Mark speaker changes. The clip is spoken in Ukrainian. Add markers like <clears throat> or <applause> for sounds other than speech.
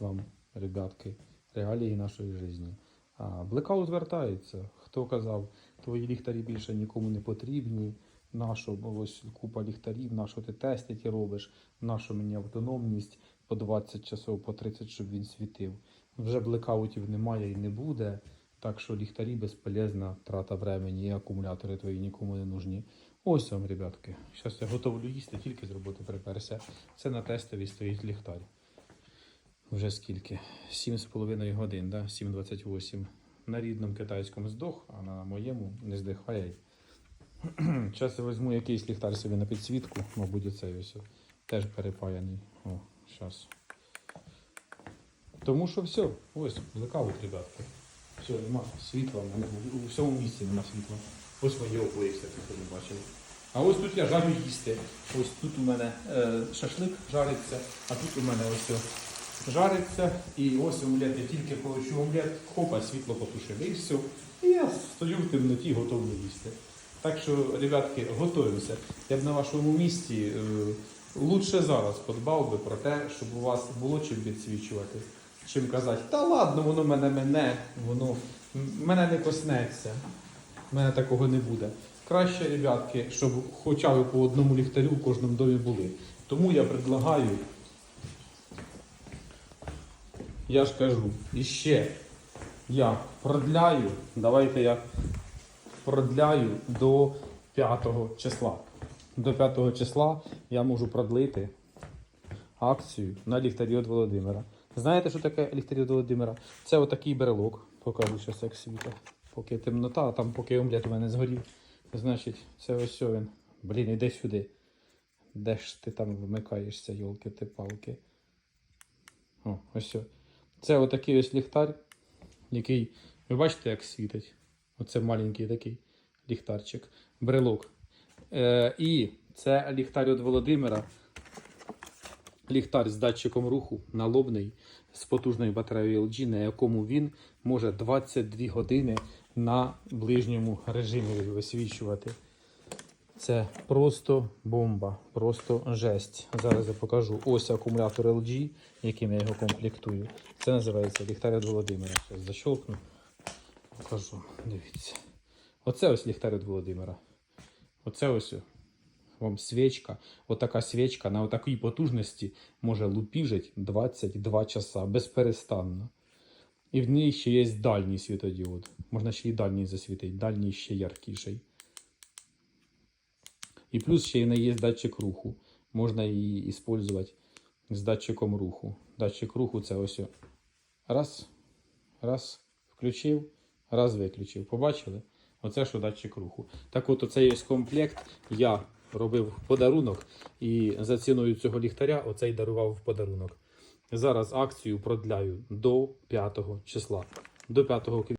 Speaker 1: вам, ребятки, реалії нашої житті. Блекаут звертається. Хто казав, твої ліхтарі більше нікому не потрібні. Нащо ось купа ліхтарів, нащо ти тестить робиш, нащо мені автономність по 20 часов, по 30, щоб він світив. Вже блекаутів немає і не буде. Так що ліхтарі безполезна трата времени, і акумулятори твої нікому не нужні. Ось вам, ребятки. Зараз я готовлю їсти, тільки з роботи приперся. Це на тестові стоїть ліхтар. Вже скільки? 7,5 годин, да? 7,28. На рідному китайському здох, а на моєму не здихає. Зараз <clears throat> я візьму якийсь ліхтар собі на підсвітку, мабуть, оцей ось. Теж перепаяний. О, зараз. Тому що все, ось, блекаут, ребятки. Все, нема світла, у всьому місці нема світла. Ось моє обличчя, хто не бачив. А ось тут я жарю їсти. Ось тут у мене е, шашлик жариться, а тут у мене ось жариться. І ось омлет, я тільки получу омлет, хопа, світло потушили і все. І я стою в темноті, готовий їсти. Так що, ребятки, готуємося. Я б на вашому місці е, лучше зараз подбав би про те, щоб у вас було чим відсвічувати, чим казати, та ладно, воно мене мене, воно мене не коснеться. У мене такого не буде. Краще, ребятки, щоб хоча б по одному ліхтарю в кожному домі були. Тому я предлагаю, я ж кажу, іще я продляю, давайте я продляю до 5 числа. До 5 числа я можу продлити акцію на ліхтарі від Володимира. Знаєте, що таке ліхтарі від Володимира? Це отакий брелок. Покажу зараз як світа. Поки темнота, а там поки омлет у мене згорів. Значить, це ось він. Блін, іди сюди. Де ж ти там вмикаєшся, йолки ти палки. О, ось. Це отакий ось ліхтар, який. Ви бачите, як світить? Оце маленький такий ліхтарчик. Брелок. Е, і це ліхтар від Володимира. Ліхтар з датчиком руху налобний з потужною батареєю LG, на якому він може 22 години на ближньому режимі висвічувати. Це просто бомба, просто жесть. Зараз я покажу ось акумулятор LG, яким я його комплектую. Це називається ліхтар Володимира. Зараз защолкну. Покажу. Дивіться. Оце ось ліхтар від Володимира. Оце ось вам свічка. Отака свічка на такій потужності може лупіжить 22 часа безперестанно. І в ній ще є дальній світодіод. Можна ще й дальній засвітити, дальній ще яркіший. І плюс ще в неї є датчик руху. Можна її використовувати з датчиком руху. Датчик руху це ось. Раз, раз, включив, раз виключив. Побачили? Оце що датчик руху. Так от оцей ось комплект я робив подарунок і за ціною цього ліхтаря оцей дарував в подарунок. Зараз акцію продляю до 5 числа. До 5 квітня.